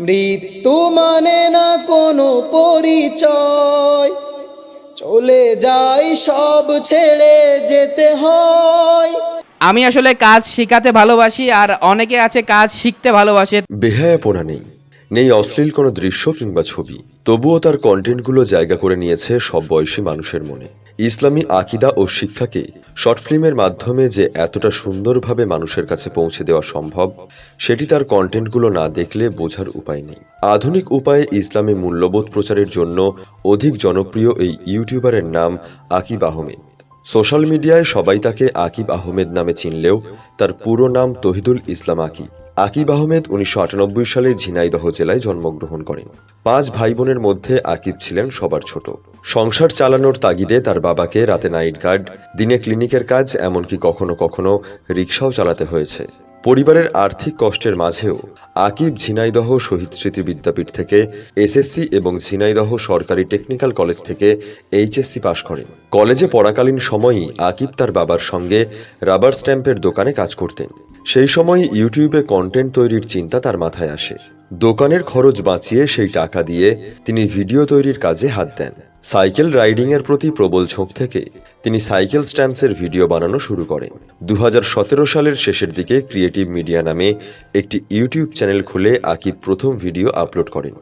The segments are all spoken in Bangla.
মৃত্যু মানে না কোনো পরিচয়। চলে যাই সব ছেড়ে যেতে হয়। আমি আসলে কাজ শেখাতে ভালোবাসি আর অনেকে আছে কাজ শিখতে ভালোবাসে। বেহায়াপনা নেই। নেই অশ্লীল কোনো দৃশ্য কিংবা ছবি। তবুও তার কন্টেন্টগুলো জায়গা করে নিয়েছে সব বয়সী মানুষের মনে। ইসলামী আকিদা ও শিক্ষাকে শর্ট ফিল্মের মাধ্যমে যে এতটা সুন্দরভাবে মানুষের কাছে পৌঁছে দেওয়া সম্ভব, সেটি তার কন্টেন্টগুলো না দেখলে বোঝার উপায় নেই। আধুনিক উপায়ে ইসলামী মূল্যবোধ প্রচারের জন্য অধিক জনপ্রিয় এই ইউটিউবারের নাম আকিব আহমেদ। সোশ্যাল মিডিয়ায় সবাই তাকে আকিব আহমেদ নামে চিনলেও তার পুরো নাম তহিদুল ইসলাম আকিব। আকিব আহমেদ উনিশশো আটানব্বই সালে ঝিনাইদহ জেলায় জন্মগ্রহণ করেন। পাঁচ ভাই বোনের মধ্যে আকিব ছিলেন সবার ছোট। সংসার চালানোর তাগিদে তার বাবাকে রাতে নাইট গার্ড, দিনে ক্লিনিকের কাজ, এমনকি কখনো কখনো রিক্সাও চালাতে হয়েছে। পরিবারের আর্থিক কষ্টের মাঝেও আকিব ঝিনাইদহ শহীদ স্মৃতি বিদ্যাপীঠ থেকে এসএসসি এবং ঝিনাইদহ সরকারি টেকনিক্যাল কলেজ থেকে এইচএসসি পাশ করেন। কলেজে পড়াকালীন সময়ই আকিব তার বাবার সঙ্গে রাবার স্ট্যাম্পের দোকানে কাজ করতেন। সেই সময় ইউটিউবে কন্টেন্ট তৈরির চিন্তা তার মাথায় আসে। দোকানের খরচ বাঁচিয়ে সেই টাকা দিয়ে তিনি ভিডিও তৈরির কাজে হাত দেন। সাইকেল রাইডিংয়ের প্রতি প্রবল ঝোঁক থেকে তিনি সাইকেল স্ট্যান্ডসের ভিডিও বানানো শুরু করেন। দু হাজার সতেরো সালের শেষের দিকে ক্রিয়েটিভ মিডিয়া নামে একটি ইউটিউব চ্যানেল খুলে আকিব প্রথম ভিডিও আপলোড করেন।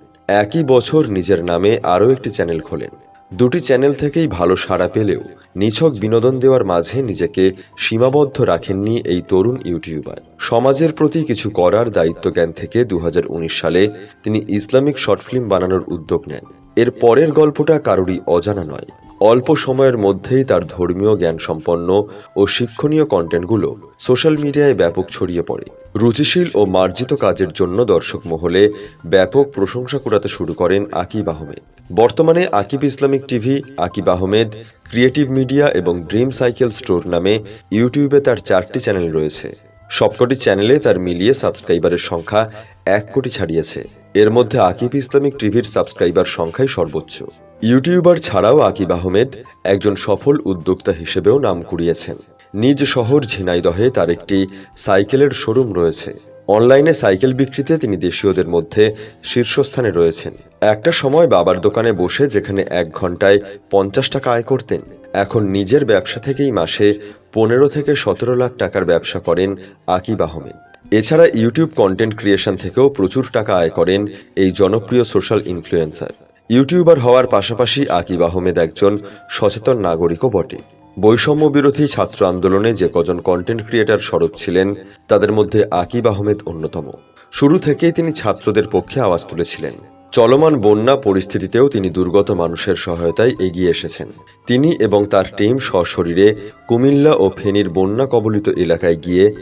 একই বছর নিজের নামে আরও একটি চ্যানেল খোলেন। দুটি চ্যানেল থেকেই ভালো সাড়া পেলেও নিছক বিনোদন দেওয়ার মাঝে নিজেকে সীমাবদ্ধ রাখেননি এই তরুণ ইউটিউবার। সমাজের প্রতি কিছু করার দায়িত্ব জ্ঞান থেকে দু হাজার উনিশ সালে তিনি ইসলামিক শর্ট ফিল্ম বানানোর উদ্যোগ নেন। এর পরের গল্পটা কারোরই অজানা নয়। অল্প সময়ের মধ্যেই তার ধর্মীয় জ্ঞান সম্পন্ন ও শিক্ষণীয় কন্টেন্টগুলো সোশ্যাল মিডিয়ায় ব্যাপক ছড়িয়ে পড়ে। রুচিশীল ও মার্জিত কাজের জন্য দর্শক মহলে ব্যাপক প্রশংসা কুড়াতে শুরু করেন আকিব আহমেদ। বর্তমানে Akib Islamic TV, Akib Ahmed creative media এবং ড্রিম সাইকেল স্টোর নামে ইউটিউবে তার চারটি চ্যানেল রয়েছে। সবকটি চ্যানেলে তার মিলিয়ে সাবস্ক্রাইবারের সংখ্যা এক কোটি ছাড়িয়েছে। এর মধ্যে আকিব ইসলামিক টিভির সাবস্ক্রাইবার সংখ্যাই সর্বোচ্চ। ইউটিউবার ছাড়াও আকিব আহমেদ একজন সফল উদ্যোক্তা হিসেবেও নাম কুড়িয়েছেন। নিজ শহর ঝিনাইদহে তার একটি সাইকেলের শোরুম রয়েছে। অনলাইনে সাইকেল বিক্রিতে তিনি দেশীয়দের মধ্যে শীর্ষস্থানে রয়েছেন। একটা সময় বাবার দোকানে বসে যেখানে এক ঘন্টায় পঞ্চাশ টাকা আয় করতেন। এখন নিজের ব্যবসা থেকেই মাসে পনেরো থেকে সতেরো লাখ টাকার ব্যবসা করেন আকিব আহমেদ। এছাড়া ইউটিউব কন্টেন্ট ক্রিয়েশন থেকেও প্রচুর টাকা আয় করেন এই জনপ্রিয় সোশ্যাল ইনফ্লুয়েন্সার। ইউটিউবার হওয়ার পাশাপাশি আকিব আহমেদ একজন সচেতন নাগরিকও বটে। বৈষম্য বিরোধী ছাত্র আন্দোলনে যে কজন কন্টেন্ট ক্রিয়েটার সরব ছিলেন, তাদের মধ্যে আকিব আহমেদ অন্যতম। শুরু থেকেই তিনি ছাত্রদের পক্ষে আওয়াজ তুলেছিলেন। চলমান বন্যা পরিস্থিতিতেও তিনি দুর্গত মানুষের সহায়তায় এগিয়ে এসেছেন। তিনি এবং তার টিম সশরীরে কুমিল্লা ও ফেনীর বন্যা কবলিত এলাকায় গিয়ে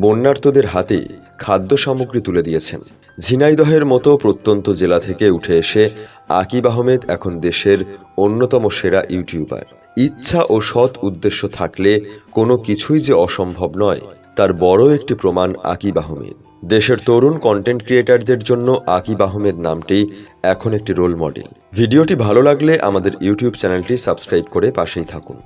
বন্যার্তদের হাতে খাদ্য সামগ্রী তুলে দিয়েছেন। ঝিনাইদহের মতো প্রত্যন্ত জেলা থেকে উঠে এসে আকিব আহমেদ এখন দেশের অন্যতম সেরা ইউটিউবার। ইচ্ছা ও সৎ উদ্দেশ্য থাকলে কোনো কিছুই যে অসম্ভব নয়, তার বড় একটি প্রমাণ আকিব আহমেদ। দেশের তরুণ কন্টেন্ট ক্রিয়েটারদের জন্য আকিব আহমেদ নামটি এখন একটি রোল মডেল ভিডিওটি ভালো লাগলে আমাদের ইউটিউব চ্যানেলটি সাবস্ক্রাইব করে পাশেই থাকুন।